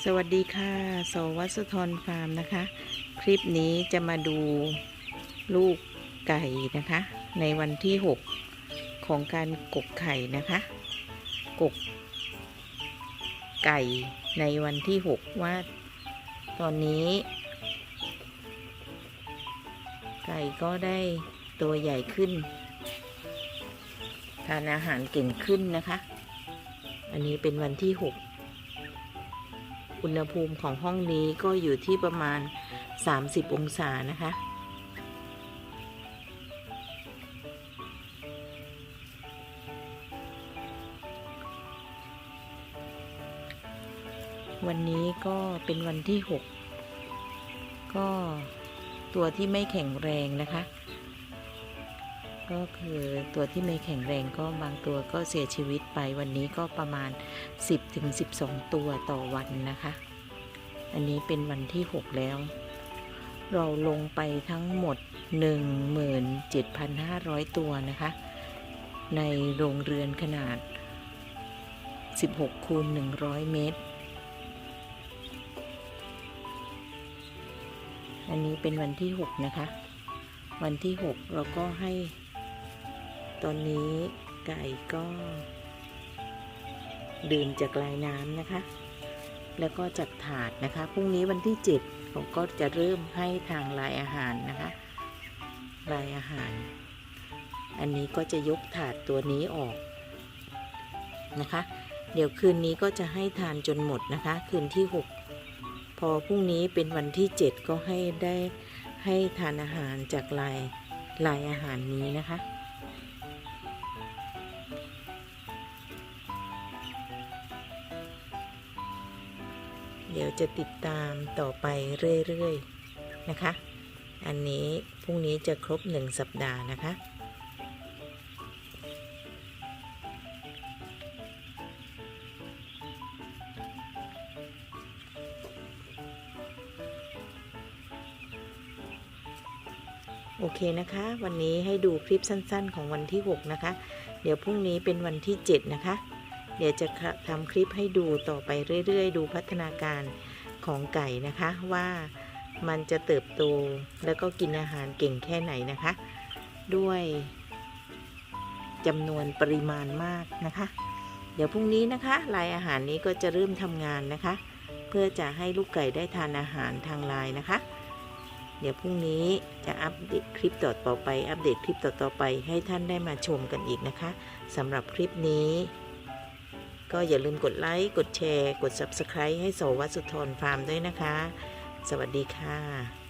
สวัสดีค่ะโสวัสธรฟาร์มนะคะ คลิปนี้จะมาดูลูกไก่นะคะ ในวันที่ 6 ของการกกไข่นะคะ กก ไก่ในวันที่ 6 ว่า ตอนนี้ ไก่ก็ได้ตัวใหญ่ขึ้น ทานอาหารเก่งขึ้นนะคะ อันนี้เป็นวันที่ 6 อุณหภูมิของห้องนี้ก็อยู่ที่ประมาณ 30 องศานะคะ วันนี้ก็เป็นวันที่ 6 ก็ตัวที่ไม่แข็งแรงนะคะ ก็คือตัวที่ไม่แข็งแรงก็บางตัวก็เสียชีวิตไปวันนี้ก็ประมาณ 10ถึง12 ตัวต่อวันนะคะ อันนี้เป็นวันที่ 6 แล้ว เราลงไปทั้งหมด 17,500 ตัวนะคะ ในโรงเรือนขนาด 16 คูณ 100 เมตร อันนี้เป็นวันที่ 6 นะคะวันที่ 6 เราก็ให้ ตอนนี้ไก่ก็ดื่มจากลายน้ำนะคะ แล้วก็จัดถาดนะคะ พรุ่งนี้วันที่ 7 ผมก็จะเริ่มให้ทางลายอาหารนะคะ ลายอาหาร อันนี้ก็จะยกถาดตัวนี้ออกนะคะ เดี๋ยวคืนนี้ก็จะให้ทานจนหมดนะคะ คืนที่ 6 พอพรุ่งนี้เป็นวันที่ 7 ก็ให้ได้ให้ทานอาหารจากลายลายอาหารนี้นะคะ เดี๋ยวจะติดตามต่อไปเรื่อยๆนะคะ อันนี้พรุ่งนี้จะครบหนึ่งสัปดาห์นะคะ โอเคนะคะ วันนี้ให้ดูคลิปสั้นๆ ของวันที่ 6 นะคะ เดี๋ยวพรุ่งนี้เป็นวันที่ 7 นะคะ ดี๋ยวจะทำคลิปให้ดูต่อไปเรื่อยๆ ดูพัฒนาการของไก่นะคะว่ามันจะเติบโตแล้วก็กินอาหารเก่งแค่ไหนนะคะ ด้วยจำนวนปริมาณมากนะคะ เดี๋ยวพรุ่งนี้นะคะลายอาหารนี้ก็จะเริ่มทำงานนะคะ เพื่อจะให้ลูกไก่ได้ทานอาหารทางลน์นะคะ เดี๋ยวพรุ่งนี้จะอัปเดตคลิปต่อไป อัปเดตคลิปต่อๆไปให้ท่านได้มาชมกันอีกนะคะสำหรับคลิปนี้ ก็อย่าลืมกดไลค์ กดแชร์ กด Subscribe ให้โสวัสสุธรฟาร์มด้วยนะคะ สวัสดีค่ะ